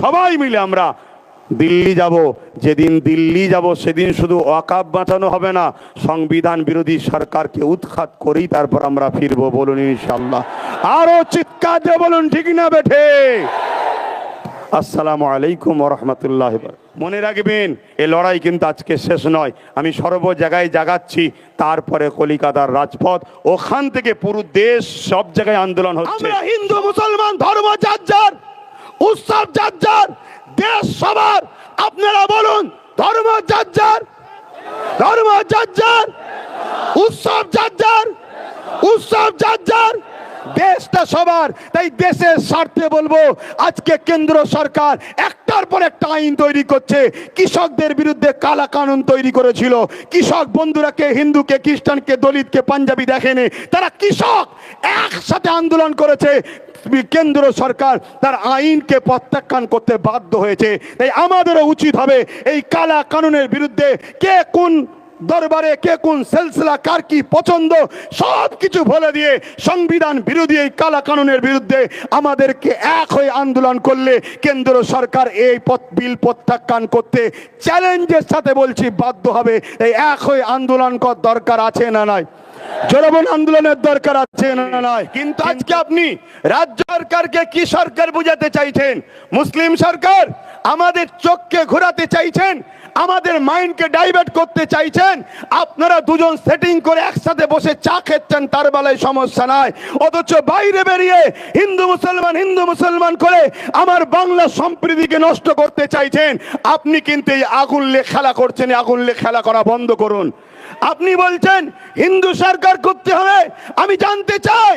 সবাই মিলে আমরা দিল্লি যাব। যেদিন দিল্লি যাব, সেদিন শুধু ওয়াকাব বাঁচানো হবে না, সংবিধান বিরোধী সরকারকে উৎখাত করেই তারপর আমরা ফিরবো বলুন ইনশাল্লাহ আরও চিৎকার দিয়ে বলুন, ঠিক না বেঠে? আসসালামু আলাইকুম রহমতুল্লাহ মনে রাখবেন, এ লড়াই কিন্তু আজকে শেষ নয়। আমি সর্ব জায়গায় জাগাচ্ছি, তারপরে কলিকাতার রাজপথ, ওখান থেকে পুরো দেশ সব জায়গায় আন্দোলন হচ্ছে। হিন্দু, মুসলমান, ধর্ম যার যার উৎসব যার দেশ সবার আপনারা বলুন, ধর্ম যার ধর্ম যার উৎসব যার উৎসব যার যার দেশটা সবার। তাই দেশের স্বার্থে বলব, আজকে কেন্দ্র সরকার একটার পর একটা আইন তৈরি করছে। কৃষকদের বিরুদ্ধে কালা কানুন তৈরি করেছিল। কৃষক বন্ধুরাকে হিন্দুকে খ্রিস্টানকে দলিতকে পাঞ্জাবি দেখেনি তারা কৃষক একসাথে আন্দোলন করেছে। কেন্দ্র সরকার তার আইনকে প্রত্যাখ্যান করতে বাধ্য হয়েছে। তাই আমাদেরও উচিত হবে এই কালা কানুনের বিরুদ্ধে কে কোন দরবারে কে কোন সেলসিলা, কার কি পছন্দ সব কিছু বলে দিয়ে সংবিধান বিরোধী এই কালা কানুনের বিরুদ্ধে আমাদেরকে এক হয়ে আন্দোলন করলে কেন্দ্র সরকার এই পথ, বিল প্রত্যাখ্যান করতে চ্যালেঞ্জের সাথে বলছি বাধ্য হবে। এই এক হয়ে আন্দোলন কর দরকার আছে না নাই? জনগণ আন্দোলনের দরকার আছে না নয় কিন্তু আজকে আপনি রাজ্য সরকারকে কি সরকার বুঝাতে চাইছেন? মুসলিম সরকার আমাদের চোখকে ঘোরাতে চাইছেন, আমাদের মাইন্ডকে ডাইভার্ট করতে চাইছেন, আপনারা দুজন সেটিং করে একসাথে বসে চা খেচ্ছেন, তার বেলায় সমস্যা নাই। অথচ বাইরে বেরিয়ে হিন্দু মুসলমান হিন্দু মুসলমান করে আমার বাংলা সম্প্রীতিকে নষ্ট করতে চাইছেন, আপনি কিন্তু এই আগুন লে খেলা করছেন আগুন লে খেলা করা বন্ধ করুন। আপনি বলছেন, হিন্দু সরকার করতে হবে, আমি জানতে চাই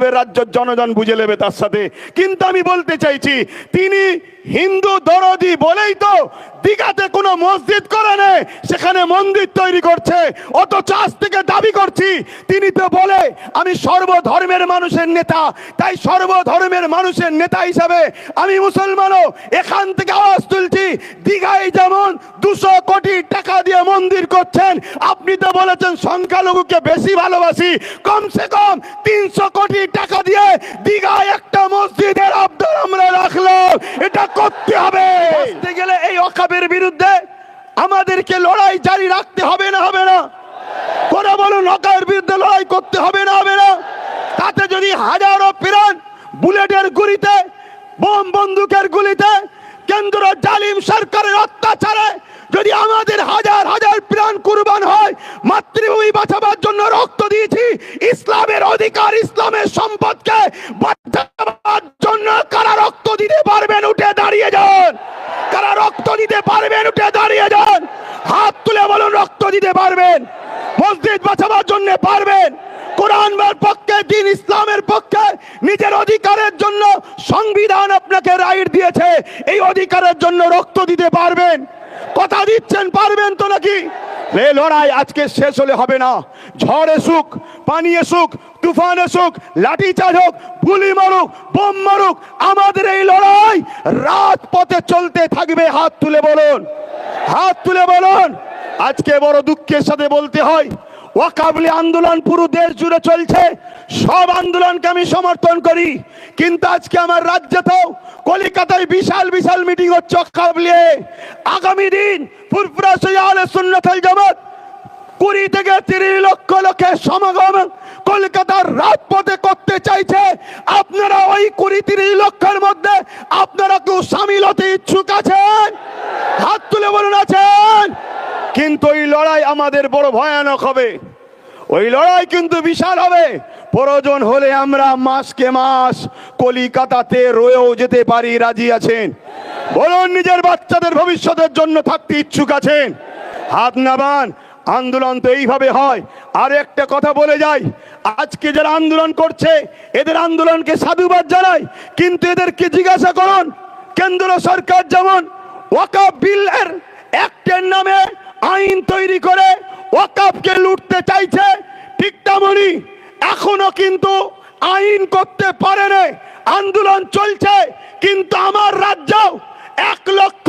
রাজ্যের জনগণ বুঝে নেবে তার সাথে। কিন্তু আমি বলতে চাইছি তিনি হিন্দু বলেই তো দীঘাতে কোনো মসজিদ করে নেই, সেখানে মন্দির তৈরি করছে। অত চাষ থেকে দাবি করছি, তিনি তো বলে, আমি সর্বধর্মের মানুষের নেতা। তাই সর্বধর্মের মানুষের নেতা হিসাবে আমি মুসলমানও এখান থেকে আওয়াজ তুলছি, দীঘায় যেমন দুশো কোটি টাকা দিয়ে মন্দির করছেন, আপনি তো বলেছেন সংখ্যালঘুকে বেশি ভালোবাসি, কমসে কম তিনশো কোটি টাকা দিয়ে দীঘায় একটা মসজিদের আবদার আমরা রাখলাম, এটা করতে হবে। অকাবের বিরুদ্ধে আমাদেরকে লড়াই জারি রাখতে হবে না হবে না। করে বলুন অকাবের বিরুদ্ধে লড়াই করতে হবে না হবে না। তাতে যদি হাজারো প্রাণ বুলেটের গুলিতে, বোম বন্দুকের গুলিতে কেন্দ্র জালিম সরকারের অত্যাচারে যদি আমাদের হাজার হাজার প্রাণ কুরবান হয়, মাতৃভূমি বাঁচাবার জন্য রক্ত দিয়েছি, ইসলামের অধিকার, ইসলামের সম্পদকে বাঁচাবার জন্য কারা রক্ত দিতে পারবেন, উঠে দাঁড়িয়ে যান। কারা রক্ত দিতে পারবেন, উঠে দাঁড়িয়ে যান। হাত তুলে বলুন, রক্ত দিতে পারবেন। মসজিদ বাঁচাবার জন্য পারবেন। কোরআনের পক্ষে, দিন ইসলামের পক্ষে নিজের অধিকারের জন্য সংবিধান আপনাকে রাইট দিয়েছে। এই অধিকারের জন্য রক্ত দিতে পারবেন। কথা দিচ্ছেন, পারবেন তো নাকি? এ লড়াই আজকে শেষ হলে হবে না। ঝড় এসুক, পানি এসুক, তুফান এসুক লাঠি চার্জ হোক, গুলি মারুক, বোম মারুক, আমাদের এই লড়াই রাত পথে চলতে থাকবে। হাত তুলে বলুন, হাত তুলে বলুন। আজকে বড় দুঃখের সাথে বলতে হয় ওয়াকাবলি আন্দোলন পুরো দেশ জুড়ে চলছে। সব আন্দোলনকে আমি সমর্থন করি। কিন্তু আজকে আমার রাজ্যেতেও কলিকাতায় বিশাল বিশাল মিটিং হচ্ছে ওয়াকাবলি আগামী দিন ফুরফুরা সৈয়ালে সুন্নতাল জামাত কুড়ি থেকে তিরিশ লক্ষ লোকের সমাগম কলকাতার রাজপথে করতে চাইছে। আপনারা ওই কুড়ি, তিরিশ লক্ষের মধ্যে আপনারা কেউ সামিল হতে ইচ্ছুক আছেন? হাত তুলে বলুন, আছেন? কিন্তু ওই লড়াই আমাদের বড় ভয়ানক হবে। ওই লড়াই কিন্তু বিশাল হবে। প্রয়োজন হলে আমরা মাসকে মাস কলিকাতাতে রয়েও যেতে পারি। রাজি আছেন? বলুন, নিজের বাচ্চাদের ভবিষ্যতের জন্য থাকতে ইচ্ছুক আছেন? হাত নাবান আন্দোলন তো এইভাবে হয়। আর একটা কথা বলে যাই, আজকে যারা আন্দোলন করছে, এদের আন্দোলনকে সাধুবাদ জানাই, কিন্তু এদেরকে জিজ্ঞাসা করুন, কেন্দ্র সরকার যেমন ওয়াকাফ বিলের আইন তৈরি করে ওয়াকাফকে লুটতে চাইছে, ঠিক তেমনি এখনও কিন্তু আইন করতে পারে না, আন্দোলন চলছে, কিন্তু আমার রাজ্য এক লক্ষ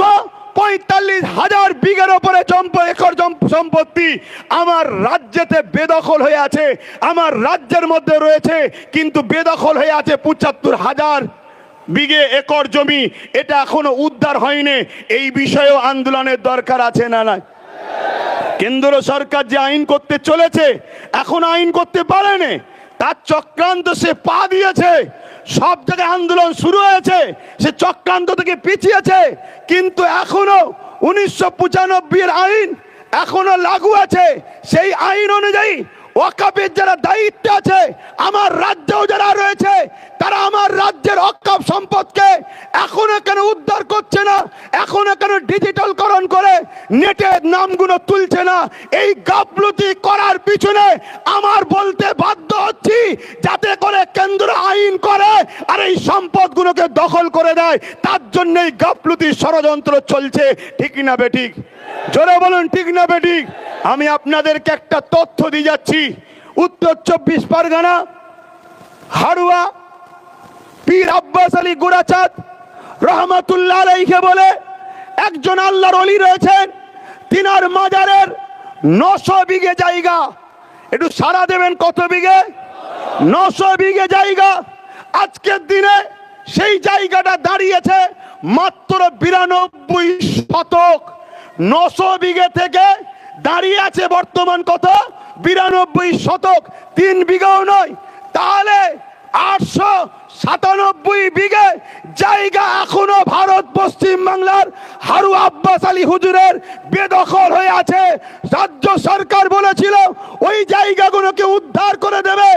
পঁয়তাল্লিশ হাজার বিঘের ওপরে একর সম্পত্তি আমার রাজ্যেতে বেদখল হয়ে আছে, আমার রাজ্যের মধ্যে রয়েছে, কিন্তু বেদখল হয়ে আছে পঁচাত্তর হাজার বিঘে একর জমি, এটা এখনও উদ্ধার হয়নি, এই বিষয়েও আন্দোলনের দরকার আছে না না কেন্দ্র সরকার যে আইন করতে চলেছে, এখন আইন করতে পারেনি, তার চক্রান্ত সে পা দিয়েছে। সব জায়গায় আন্দোলন শুরু হয়েছে, সে চক্রান্ত থেকে পিছিয়েছে, কিন্তু এখনও উনিশশো পঁচানব্বই আইন এখনও লাগু আছে। সেই আইন অনুযায়ী ওয়াকাপের যারা দায়িত্বে আছে, আমার রাজ্যেও যারা রয়েছে, তারা আমার রাজ্যের অকাপ সম্পদকে এখনও কেন উদ্ধার করছে না, এখনও কেন ডিজিটালকরণ করে নেটের নামগুলো তুলছে না? এই গাফলতি করার পিছনে আমার বলতে বাধ্য হচ্ছি, যাতে করে কেন্দ্র আইন করে আর এই সম্পদগুলোকে দখল করে দেয়। তার জন্য এই গাফলতি ষড়যন্ত্র চলছে। ঠিক না বেঠিক জোরে বলুন, ঠিক না বেঠিক আমি আপনাদেরকে একটা তথ্য দিয়ে যাচ্ছি। উত্তর চব্বিশ পরগনা, হারুয়া, পীর আব্বাস আলী গুড়াচাঁদ রহমাতুল্লাহ বলে একজন আল্লাহর অলি রয়েছেন। তিনার মাজারের নশো বিঘে জায়গা। একটু সারা দেবেন কত বিঘে? নশো বিঘে জায়গা। আজকের দিনে সেই জায়গাটা দাঁড়িয়েছে মাত্র বিরানব্বই শতক। নশো বিঘে থেকে দাঁড়িয়ে আছে বর্তমান কত? বিরানব্বই শতক, তিন বিঘাও নয়। তাহলে আটশো সাতানব্বই বিঘে জায়গা এখনও ভারত পশ্চিম বাংলার হারু আব্বাস আলী হুজুরের বেদখল হয়ে আছে। রাজ্য সরকার বলেছিল, ওই জায়গাগুলোকে উদ্ধার করে দেবে।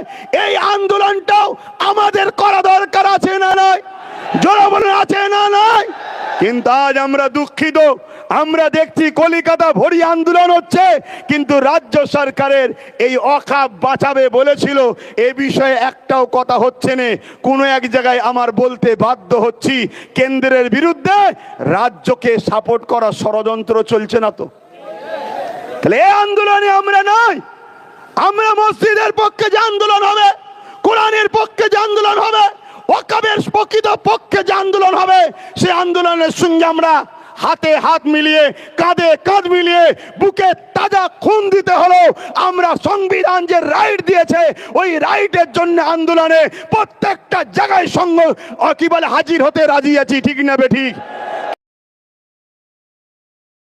এই আন্দোলনটাও আমাদের করা দরকার, আছে না নয় বলে আছে না নয় কিন্তু আজ আমরা দুঃখিত। আমরা দেখছি কলিকাতা ভরি আন্দোলন হচ্ছে, কিন্তু রাজ্য সরকারের এই অখাপ বাঁচাবে বলেছিল। এ বিষয়ে একটাও কথা হচ্ছে না। কোনো এক জায়গায় আমার বলতে বাধ্য হচ্ছি, কেন্দ্রের বিরুদ্ধে রাজ্যকে সাপোর্ট করা ষড়যন্ত্র চলছে না তো। তাহলে এই আন্দোলনে আমরা নয়। আমরা মসজিদের পক্ষে যে আন্দোলন হবে, কোরআনের পক্ষে যে আন্দোলন হবে ওয়াকাবের প্রকৃত পক্ষে যে আন্দোলন হবে সে আন্দোলনের সঙ্গে আমরা হাতে হাত মিলিয়ে, কাঁধে কাঁধ মিলিয়ে, বুকে তাজা খুন দিতে হলো আমরা সংবিধান যে রাইট দিয়েছে, ওই রাইটের জন্য আন্দোলনে প্রত্যেকটা জায়গায় সঙ্গ কি বলে, হাজির হতে রাজি আছি, ঠিক না বে ঠিক?